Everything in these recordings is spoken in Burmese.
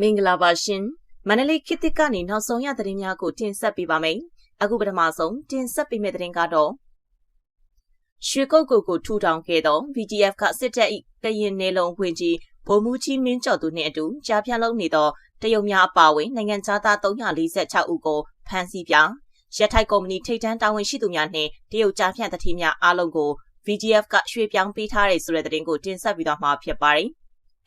မင်္ဂလာပါရှင်မန္တလေးခေတ်သစ်ကနေနောက်ဆုံးရသတင်းများကိုတင်ဆက်ပေးပါမယ်အခုပထမဆုံးတင်ဆက်ပေးမယ့်သတင်းကတော့ရွှေကုတ်ကိုကိုထူထောင်ခဲ့သော VGF ကစစ်တပ်၏တရင်နေလုံးဝင်ကြီးဗိုလ်မှူးကြီးမင်းကျော်သူနှင့်အတူကြားဖြတ်လုံးနေသောတရုတ်များအပါအဝင်နိုင်ငံသားသား346ဦးကိုဖမ်းဆီးပြရထိုက်ကုမ္ပဏီထိပ်တန်းတာဝန်ရှိသူများနှင့်တရုတ်ကြားဖြတ်တတိများအားလုံးကို VGF ကရွှေ့ပြောင်းပေးထားတဲ့ဆိုတဲ့သတင်းကိုတင်ဆက်ပြီးတော့မှာဖြစ်ပါတယ်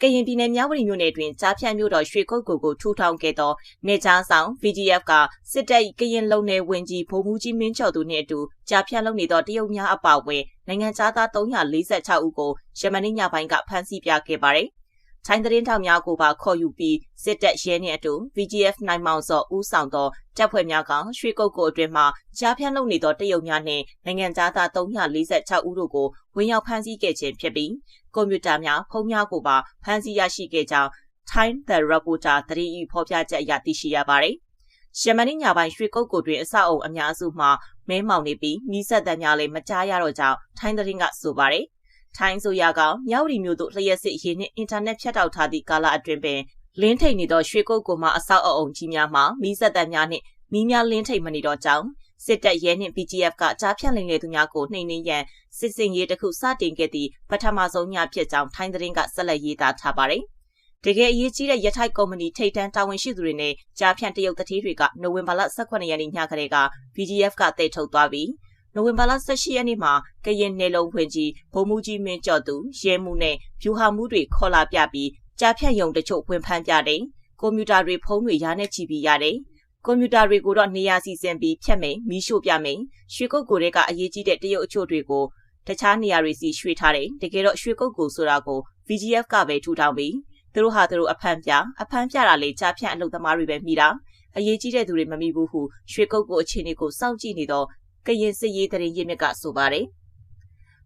ကရင်ပြည်နယ်မြဝတီမြို့နယ်တွင်ကြားဖြတ်မြို့တော်ရွှေကုတ်ကိုကိုထူထောင်ခဲ့သောနေချားဆောင် VGF ကစစ်တပ်ကရင်လုံနယ်ဝင်ကြီးဗိုလ်မှူးကြီးမင်းကျော်သူနှင့်အတူကြားဖြတ်လုပ်နေသောတရုတ်များအပါအဝင်နိုင်ငံသား346ဦးကိုရမန်နေ့ညပိုင်းကဖမ်းဆီးပြခဲ့ပါတယ်။ ထိုင်းသတင်းထောက်များကိုပါခေါ်ယူပြီးစစ်တပ်ရဲနှင့်အတူ VGF နိုင်မောင်စောဦးဆောင်သောတပ်ဖွဲ့များကရွှေကုတ်ကိုအတွင်မှကြားဖြန့်လုပ်နေသောတရုတ်များနှင့်နိုင်ငံသားသား346ဦးတို့ကိုဝင်ရောက်ဖမ်းဆီးခဲ့ခြင်းဖြစ်ပြီးကွန်ပျူတာများဖုန်းများကိုပါဖမ်းဆီးရရှိခဲ့ကြောင်း Time the Reporter သတင်းဤဖော်ပြချက်အရသိရှိရပါတယ်။ရှမနီညာပိုင်းရွှေကုတ်ကိုတွင်အဆောက်အုံအများစုမှာမဲမောင်နေပြီးမိဆက်တံများလည်းမကြားရတော့ကြောင်းထိုင်းသတင်းကဆိုပါတယ်။ ထိုင်းဆိုရကမြောက်ရီမျိုးတို့လျှက်စစ်ရေးနှင့်အင်တာနက်ဖြတ်တောက်ထားသည့်ကာလအတွင်းပင်လင်းထိန်နေသောရွှေကုတ်ကိုမှအဆောက်အအုံကြီးများမှာမီးစက်တပ်များနှင့်မီးများလင်းထိန်မနေတော့ကြောင်းစစ်တပ်ရဲနှင့် BGF ကကြားဖြတ်လင်လေသူများကိုနှိမ်နင်းရန်စစ်စင်ရေးတစ်ခုစတင်ခဲ့သည့်ပထမဆုံးညဖြစ်ကြောင်းထိုင်းသတင်းကဆက်လက်ရေးသားထားပါတယ်။တကယ်အရေးကြီးတဲ့ရထိုက်ကုမ္ပဏီထိပ်တန်းတာဝန်ရှိသူတွေနဲ့ကြားဖြန့်တရုတ်တတိတွေကနိုဝင်ဘာလ18ရက်နေ့ညကလေးက BGF ကတိတ်ထုတ်သွားပြီး နိုဝင်ဘာလ18ရက်နေ့မှာကရင်နယ်လုံးဖွင့်ကြီးဗိုလ်မှူးကြီးမင်းကျော်သူရဲမှုနဲ့ဖြူဟာမှုတွေခေါ်လာပြပြီးကြားဖြတ်ရုံတချို့ဝင်ဖမ်းပြတယ်။ကွန်ပျူတာတွေဖုန်းတွေရားနဲ့ချီပြီးရတယ်။ကွန်ပျူတာတွေကိုတော့နေရာစီစဉ်ပြီးဖြတ်မယ်မီးရှို့ပြမယ်။ရွှေကုတ်ကိုတွေကအရေးကြီးတဲ့တရုတ်အချို့တွေကိုတခြားနေရာတွေစီရွှေ့ထားတယ်။တကယ်တော့ရွှေကုတ်ကိုဆိုတာကို VGF ကပဲထူထောင်ပြီးသူတို့ဟာသူတို့အဖမ်းပြအဖမ်းပြတာလေကြားဖြတ်အလုပ်သမားတွေပဲမိတာအရေးကြီးတဲ့သူတွေမမိဘူးဟုရွှေကုတ်ကိုအခြေအနေကိုစောင့်ကြည့်နေတော့ ကရင်စစ်ရေးတရင်ရင်းမြစ်ကဆိုပါတယ်။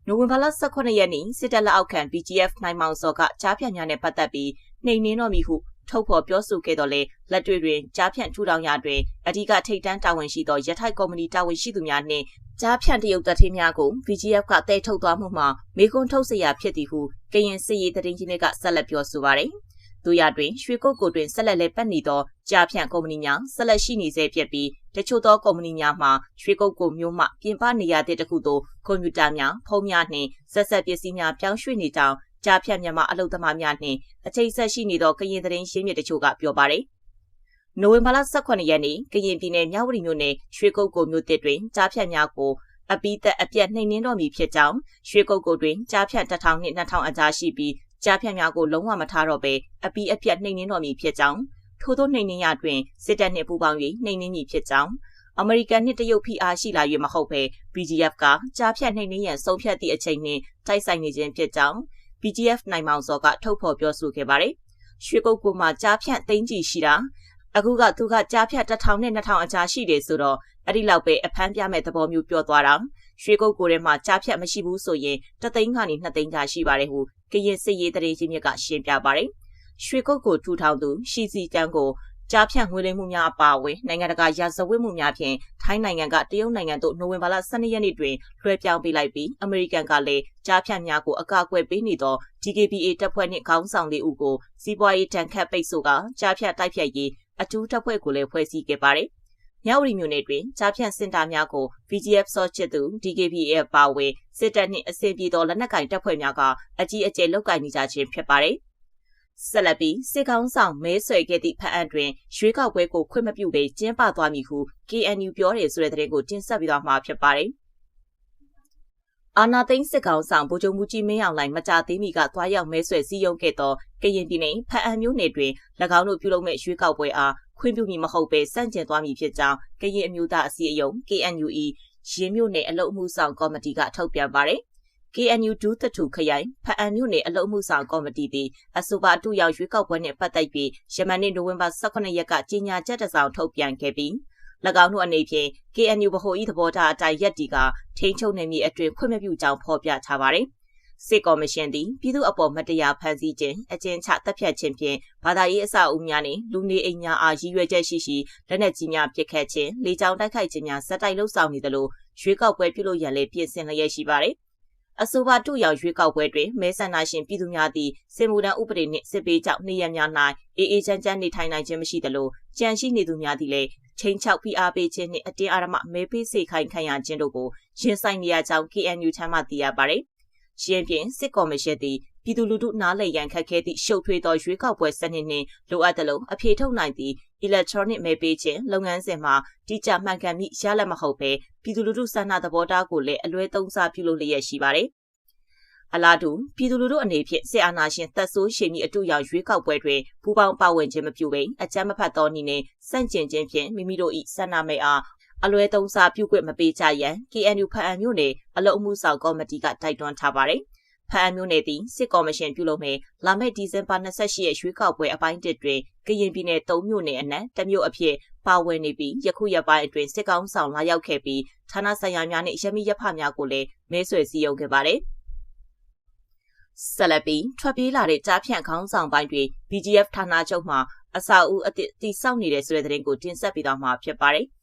နိုဝင်ဘာလ18ရက်နေ့စစ်တပ်လက်အောက်ခံ BGF နိုင်မောင်စော်ကကြားဖြန့်များနဲ့ပတ်သက်ပြီးနှိမ်နင်းတော်မူဟုထုတ်ဖော်ပြောဆိုခဲ့တော့လေလက်တွေ့တွင်ကြားဖြန့်ထူထောင်ရာတွင်အဓိကထိပ်တန်းတာဝန်ရှိသောရထိုက်ကော်မတီတာဝန်ရှိသူများနှင့်ကြားဖြန့်တရုတ်တပ်ထင်းများကို VGF ကတဲထုတ်သွားမှုမှာမေကွန်းထုတ်เสียဖြစ်သည်ဟုကရင်စစ်ရေးတရင်ချင်းကဆက်လက်ပြောဆိုပါတယ်။ တို့ရတွင်ရွှေကုတ်ကိုတွင်ဆက်လက်လဲပတ်နေသောကြာဖြန့်ကုမ္ပဏီများဆက်လက်ရှိနေဆဲဖြစ်ပြီးတချို့သောကုမ္ပဏီများမှာရွှေကုတ်ကိုမျိုးမှပြင်ပနေရာတဲ့တခုသို့ကွန်ပျူတာများဖုန်းများနှင့်ဆက်ဆက်ပစ္စည်းများပြောင်းရွှေ့နေကြောင်းကြာဖြန့်မြန်မာအလုပ်သမားများနှင့်အချိန်ဆက်ရှိနေသောကရင်သတင်းရင်းမြစ်တချို့ကပြောပါရယ်နိုဝင်ဘာလ18ရက်နေ့ကရင်ပြည်နယ်မြဝတီမြို့နယ်ရွှေကုတ်ကိုမြို့တစ်တွင်ကြားဖြတ်များကိုအပိသက်အပြက်နှိမ်နှင်းတော်မူဖြစ်ကြောင်းရွှေကုတ်ကိုတွင်ကြားဖြတ်1000နှင့်2000အကြားရှိပြီး ကြားဖြတ်များကိုလုံးဝမထားတော့ဘဲအပီးအပြတ်နှိမ်နင်းတော်မူဖြစ်ကြောင်းထို့သောနှိမ်နင်းရတွင်စစ်တပ်နှင့်ပူးပေါင်း၍နှိမ်နင်းမည်ဖြစ်ကြောင်းအမေရိကန်နှင့်တရုတ်ဖိအားရှိလာ၍မဟုတ်ဘဲ BGF ကကြားဖြတ်နှိမ်နင်းရန်ဆုံးဖြတ်သည့်အချိန်နှင့်တိုက်ဆိုင်နေခြင်းဖြစ်ကြောင်း BGF နိုင်မောင်စောကထုတ်ဖော်ပြောဆိုခဲ့ပါတယ်။ရွှေကုတ်ကူမှာကြားဖြတ်သိန်းကြီးရှိတာအခုကသူကကြားဖြတ်1000နဲ့2000အကြားရှိတယ်ဆိုတော့အဲ့ဒီလောက်ပဲအဖမ်းပြမဲ့သဘောမျိုးပြောသွားတာ ရွှေကုတ်ကိုထဲမှာကြားဖြတ်မရှိဘူးဆိုရင်တသိန်းကနေ2သိန်းကြားရှိပါတယ်ဟုကရင်စစ်ရေးတရေချင်းမြစ်ကရှင်းပြပါတယ်ရွှေကုတ်ကိုထူထောင်သူရှီစီတန်းကိုကြားဖြန့်ငွေလိမ်မှုများအပါအဝင်နိုင်ငံတကာရာဇဝတ်မှုများဖြင့်ထိုင်းနိုင်ငံကတရုတ်နိုင်ငံသို့နိုဝင်ဘာလ12ရက်နေ့တွင်လွှဲပြောင်းပေးလိုက်ပြီးအမေရိကန်ကလည်းကြားဖြန့်များကိုအကာအကွယ်ပေးနေသော DKBA တပ်ဖွဲ့နှင့်ခေါင်းဆောင်လေးဦးကိုစီးပွားရေးတန်ခတ်ပိတ်ဆို့ကကြားဖြန့်တိုက်ဖြတ်ရေးအထူးတပ်ဖွဲ့ကိုလည်းဖွဲ့စည်းခဲ့ပါတယ်။ မြဝတီမြို့နယ်တွင်ကြားဖြန့်စင်တာများကို VGF စောချစ်သူ DKBA ပါဝင်စစ်တပ်နှင့်အစင်ပြေသောလက်နက်ကင်တပ်ဖွဲ့များကအကြီးအကျယ်လုကင်နေကြခြင်းဖြစ်ပါတယ်။ဆက်လက်ပြီးစစ်ကောင်းဆောင်မဲဆွဲခဲ့သည့်ဖအံ့တွင်ရွေးကောက်ပွဲကိုခွင့်မပြုဘဲကျင်းပသွားမည်ဟု KNU ပြောတယ်ဆိုတဲ့သတင်းကိုတင်ဆက်ပြီးတော့မှာဖြစ်ပါတယ်။အာနာသိန်းစစ်ကောင်ဆောင်ဗိုလ်ချုပ်မူကြီးမင်းအောင်လှိုင်မကြသေးမီကသွားရောက်မဲဆွယ်စည်းရုံးခဲ့သောကရင်ပြည်နယ်ဖအံမျိုးနယ်တွင်၎င်းတို့ပြုလုပ်မဲ့ရွေးကောက်ပွဲအား ခွင့်ပြုမည်မဟုတ်ဘဲစန့်ကျင်သွားမည်ဖြစ်ကြောင်းကရင်အမျိုးသားအစည်းအရုံး KNUE ရင်းမြို့နယ်အလုံမှုဆောင်ကော်မတီကထုတ်ပြန်ပါတယ်။ KNU ဒူးတထူခရိုင်ဖအံမြို့နယ်အလုံမှုဆောင်ကော်မတီသည်အဆိုပါအတူရောက်ရွေးကောက်ပွဲနှင့်ပတ်သက်ပြီးယမန်နေ့နိုဝင်ဘာ18ရက်ကကြေညာချက်တစ်စောင်ထုတ်ပြန်ခဲ့ပြီး၎င်းတို့အနေဖြင့် KNU ဗဟိုဤသဘောထားအတိုင်းရက်တီကထိန်းချုပ်နေမည်အတွင်ခွင့်မပြုကြောင်းဖော်ပြထားပါတယ်။ စစ်ကော်မရှင်သည်ပြည်သူအပေါ်မတရားဖန်ဆီးခြင်းအကျဉ်းချတပ်ဖြတ်ခြင်းဖြင့်ဘာသာရေးအဆောက်အဦများနှင့်လူနေအိမ်များအားရည်ရွယ်ချက်ရှိရှိလက်နက်ကြီးများပစ်ခတ်ခြင်းလေကြောင်းတိုက်ခိုက်ခြင်းများဇက်တိုက်လှုပ်ဆောင်နေသလိုရွေးကောက်ပွဲပြုလုပ်ရန်လည်းပြင်ဆင်လျက်ရှိပါတယ်။အဆိုပါတို့ရောက်ရွေးကောက်ပွဲတွင်မဲဆန္ဒရှင်ပြည်သူများသည်စင်မူဒန်ဥပဒေနှင့်စစ်ပေးကြောင့်နေရများ၌အေးအေးချမ်းချမ်းနေထိုင်နိုင်ခြင်းမရှိသလိုကြံရှိနေသူများသည်လည်းချင်းချောက်ဖိအားပေးခြင်းနှင့်အတင်းအဓမ္မမဲပေးစေခိုင်ခံရခြင်းတို့ကိုရင်ဆိုင်နေရကြောင်း KNU ထံမှသိရပါသည်။ ရှင်းပြစစ်ကော်မရှင်သည်ပြည်သူလူထုနားလည်ရန်ခက်ခဲသည့်ရှုပ်ထွေးသောရွေးကောက်ပွဲစနစ်နှင့်လိုအပ်သလိုအပြေထုတ်နိုင်သည့် electronic မဲပေးခြင်းလုပ်ငန်းစဉ်မှာတိကျမှန်ကန်မိရလတ်မဟုတ်ဘဲပြည်သူလူထုဆန္ဒသဘောထားကိုလည်းအလွဲသုံးစားပြုလုပ်လျက်ရှိပါတယ်။အလားတူပြည်သူလူထုအနေဖြင့်စစ်အာဏာရှင်တပ်ဆိုးရှင်မီအတူရောက်ရွေးကောက်ပွဲတွင်ပူးပေါင်းပါဝင်ခြင်းမပြုဘဲအကြမ်းမဖက်သောနည်းနဲ့စန့်ကျင်ခြင်းဖြင့်မိမိတို့၏ဆန္ဒမဲအား အလွဲသုံးစားပြုခွင့်မပေးကြရန် KNU ဖအံမျိုးနယ်အလုံမှုဆောင်ကော်မတီကတိုက်တွန်းထားပါတယ်။ဖအံမျိုးနယ်သည်စစ်ကော်မရှင်ပြုလုပ်မယ်လာမယ့်ဒီဇင်ဘာ28ရက်ရွေးကောက်ပွဲအပိုင်းတစ်တွင်ကရင်ပြည်နယ်၃မြို့နယ်အနက်တစ်မြို့အဖြစ်ပါဝင်နေပြီးယခုရက်ပိုင်းအတွင်းစစ်ကောင်းဆောင်လာရောက်ခဲ့ပြီးဌာနဆိုင်ရာများနှင့်ရမီရဖများကိုလည်းမဲဆွယ်စည်းရုံးခဲ့ပါတယ်ဆက်လက်ပြီးထွက်ပြေးလာတဲ့ကြားဖြန့်ခေါင်းဆောင်ပိုင်းတွေ BGF ဌာနချုပ်မှအစာအုပ်အသစ်တိစောက်နေတဲ့ဆိုတဲ့သတင်းကိုတင်ဆက်ပေးသွားမှာဖြစ်ပါတယ်။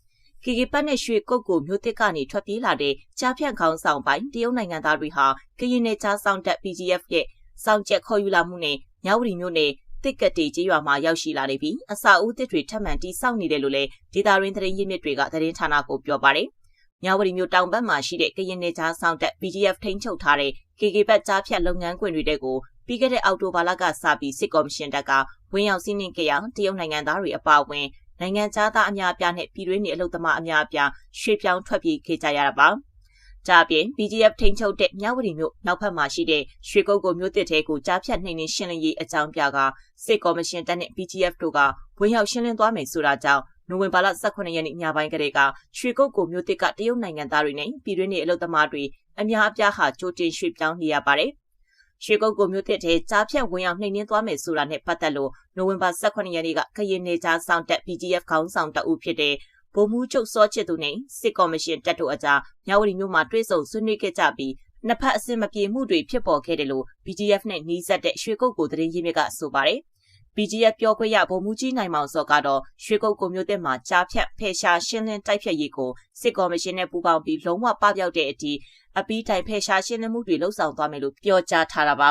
ကီကီပတ်နဲ့ရွှေကုတ်ကိုမြို့တစ်ကနေထွက်ပြေးလာတဲ့ကြားဖြန့်ခေါင်းဆောင်ပိုင်းတရုတ်နိုင်ငံသားတွေဟာကရင်နယ်ကြားဆောင်တက် PGF ရဲ့စောင့်ချက်ခေါ်ယူလာမှုနဲ့မြဝတီမြို့နယ်တစ်ကက်တီကြီးရွာမှာရောက်ရှိလာနေပြီးအစာဦးတစ်တွေထပ်မံတိစောက်နေတယ်လို့လည်းဒေတာရင်းသတင်းရင်းမြစ်တွေကသတင်းဌာနကိုပြောပါတယ်။မြဝတီမြို့တောင်ဘက်မှာရှိတဲ့ကရင်နယ်ကြားဆောင်တက် PGF ထိန်းချုပ်ထားတဲ့ KK ဘတ်ကြားဖြတ်လုပ်ငန်းခွင်တွေတဲ့ကိုပြီးခဲ့တဲ့အောက်တိုဘာလကစပြီးစစ်ကော်မရှင်တပ်ကဝင်ရောက်စီးနင်းကြအောင်တရုတ်နိုင်ငံသားတွေအပါအဝင် နိုင်ငံခြားသားအများအပြားနဲ့ပြည်တွင်းနေအလုပ်သမားအများအပြားရွှေ့ပြောင်းထွက်ပြေးခဲ့ကြရတာပါ။ဒါပြင် BGF ထိန်းချုပ်တဲ့မြဝတီမြို့နောက်ဖက်မှာရှိတဲ့ရွှေကုတ်ကိုမြို့တစ်ထဲကိုကြားဖြတ်နှိမ်နှင်းရှင်းလင်းရေးအကြောင်းပြကစစ်ကော်မရှင်တပ်နဲ့ BGF တို့ကဝင်ရောက်ရှင်းလင်းသွားမယ်ဆိုတာကြောင့်နိုဝင်ဘာလ18ရက်နေ့ညပိုင်းကလေးကရွှေကုတ်ကိုမြို့တစ်ကတရုတ်နိုင်ငံသားတွေနဲ့ပြည်တွင်းနေအလုပ်သမားတွေအများအပြားဟာကြိုတင်ရွှေ့ပြောင်းနေရပါတယ်။ ရွှေကုတ်ကိုမြို့တစ်ထဲကြားဖြတ်ဝင်ရောက်နှိမ်နင်းသွားမယ်ဆိုတာနဲ့ပတ်သက်လို့နိုဝင်ဘာ18ရက်နေ့ကကရင်နေကြားဆောင်တက် PGF ခေါင်းဆောင်တအုပ်ဖြစ်တဲ့ဗိုလ်မှူးချုပ်စောချစ်သူနဲ့စစ်ကော်မရှင်တပ်တို့အကြားမြဝတီမြို့မှာတွေ့ဆုံဆွေးနွေးခဲ့ကြပြီးနှစ်ဖက်အစင်မပြေမှုတွေဖြစ်ပေါ်ခဲ့တယ်လို့ BGF နဲ့နှီးစပ်တဲ့ရွှေကုတ်ကိုသတင်းရင်းမြစ်ကဆိုပါတယ်။ BGF ပြောခွင့်ရဗိုလ်မှူးကြီးနိုင်မောင်စောကတော့ရွှေကုတ်ကိုမျိုးတဲ့မှာကြားဖြတ်ဖယ်ရှားရှင်းလင်းတိုက်ဖြတ်ရေးကိုစစ်ကော်မရှင်နဲ့ပူးပေါင်းပြီးလုံးဝပပျောက်တဲ့အထိအပီးတိုင်ဖယ်ရှားရှင်းလင်းမှုတွေလှုပ်ဆောင်သွားမယ်လို့ပြောကြားထားတာပါ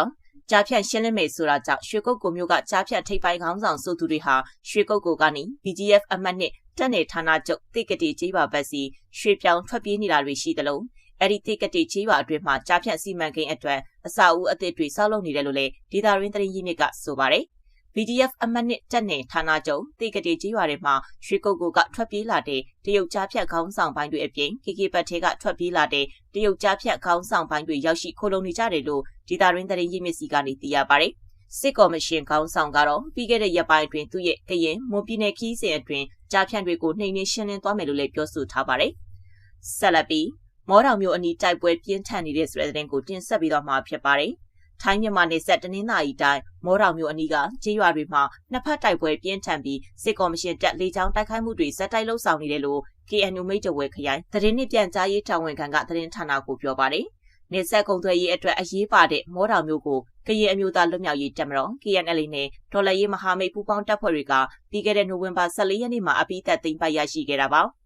ကြားဖြတ်ရှင်းလင်းမယ်ဆိုတာကြောင့်ရွှေကုတ်ကိုမျိုးကကြားဖြတ်ထိပ်ပိုင်းခေါင်းဆောင်ဆိုသူတွေဟာရွှေကုတ်ကိုကနေ BGF အမှတ်နဲ့တက်နေဌာနချုပ်တိကတိကြီးပါဘက်စီရွှေပြောင်းထွက်ပြေးနေတာတွေရှိသလိုအဲ့ဒီတိကတိကြီးပါအတွင်းမှာကြားဖြတ်စီမံကိန်းအတွက်အစာအုပ်အသစ်တွေစောက်လုပ်နေတယ်လို့လည်းဒေတာရင်းသတင်းရင်းမြစ်ကဆိုပါတယ်။ BDF အမနစ်တက်နယ်ဌာနချုပ်တေကတိကြီးရွာတွေမှာရွှေကုတ်ကိုကထွက်ပြေးလာတဲ့တရုတ်ကြားဖြတ်ခေါင်းဆောင်ပိုင်းတွေအပြင် KK ဘတ်ထဲကထွက်ပြေးလာတဲ့တရုတ်ကြားဖြတ်ခေါင်းဆောင်ပိုင်းတွေရောက်ရှိခိုးလုံနေကြတယ်လို့ဒေတာရင်းသတင်းရင်းမြစ်စီကနေသိရပါတယ်။စစ်ကော်မရှင်ခေါင်းဆောင်ကတော့ပြီးခဲ့တဲ့ရက်ပိုင်းအတွင်းသူ့ရဲ့ကရင်မွန်ပြည်နယ်ခီးစဉ်အတွင်းကြားဖြန့်တွေကိုနှိမ်နှင်းရှင်းလင်းသွားမယ်လို့လည်းပြောဆိုထားပါတယ်။ဆက်လက်ပြီးမော်တော်မျိုးအနီးတိုက်ပွဲပြင်းထန်နေတဲ့ဆိုတဲ့သတင်းကိုတင်ဆက်ပြီးတော့မှာဖြစ်ပါတယ်။ ထိုင်းမြန်မာနယ်စပ်တနင်္သာရီတိုင်းမောတော်မျိုးအနီးကကျေးရွာတွေမှာနှစ်ဖက်တိုက်ပွဲပြင်းထန်ပြီးစစ်ကော်မရှင်တပ်လေကြောင်းတိုက်ခိုက်မှုတွေဇက်တိုက်လှုပ်ဆောင်နေတယ်လို့ KNU မိတ်တဝဲခရိုင်သတင်းနှင့်ပြန်ကြားရေးတာဝန်ခံကသတင်းဌာနကိုပြောပါတယ်။နေဆက်ကုံသွဲရေးအတွက်အရေးပါတဲ့မောတော်မျိုးကိုကရင်အမျိုးသားလွတ်မြောက်ရေးတပ်မတော် KNL နဲ့ဒေါ်လာရေးမဟာမိတ်ပူးပေါင်းတပ်ဖွဲ့တွေကပြီးခဲ့တဲ့နိုဝင်ဘာ14ရက်နေ့မှာအပိသက်သိမ်းပိုက်ရရှိခဲ့တာပါ။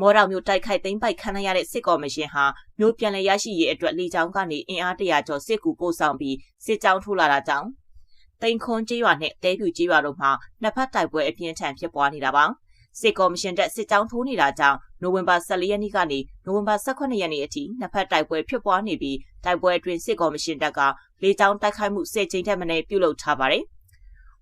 မော်တော်မျိုးတိုက်ခိုက်သိမ်းပိုက်ခံရတဲ့စစ်ကော်မရှင်ဟာမျိုးပြန်လည်ရရှိရေးအတွက်လေကြောင်းကနေအင်အားတရာကျော်စစ်ကူပို့ဆောင်ပြီးစစ်ကြောင်းထိုးလာတာကြောင့်တိန်ခွန်ကျေးရွာနဲ့တဲပြူကျေးရွာတို့မှာနှစ်ဖက်တိုက်ပွဲအပြင်းထန်ဖြစ်ပွားနေတာပါစစ်ကော်မရှင်တပ်စစ်ကြောင်းထိုးနေတာကြောင့်နိုဝင်ဘာ14ရက်နေ့ကနေနိုဝင်ဘာ18ရက်နေ့အထိနှစ်ဖက်တိုက်ပွဲဖြစ်ပွားနေပြီးတိုက်ပွဲအတွင်းစစ်ကော်မရှင်တပ်ကလေကြောင်းတိုက်ခိုက်မှု10ကြိမ်ထက်မနည်းပြုလုပ်ထားပါတယ်။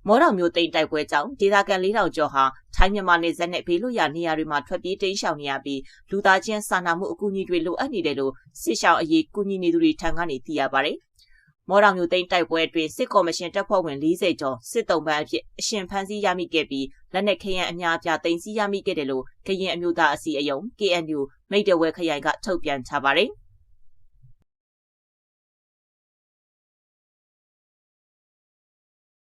မော်တော်မျိုးတိမ်တိုက်ပွဲကြောင့်ဒေသခံ၄000ကျော်ဟာထိုင်းမြန်မာနယ်စပ်နဲ့ဘေးလွတ်ရာနေရာတွေမှာထွက်ပြေးတိမ်းရှောင်နေရပြီးလူသားချင်းစာနာမှုအကူအညီတွေလိုအပ်နေတယ်လို့စစ်ရှောင်အရေးကူညီနေသူတွေထံကနေသိရပါတယ်။မော်တော်မျိုးတိမ်တိုက်ပွဲအတွင်းစစ်ကော်မရှင်တပ်ဖွဲ့ဝင်40ကျော်စစ်တုံးပန်းအဖြစ်အရှင်ဖမ်းဆီးရမိခဲ့ပြီးလက်နက်ခရမ်းအများအပြားတင်စီရမိခဲ့တယ်လို့ကရင်အမျိုးသားအစည်းအရုံး KNU မိတ်တဝဲခရိုင်ကထုတ်ပြန်ထားပါတယ်။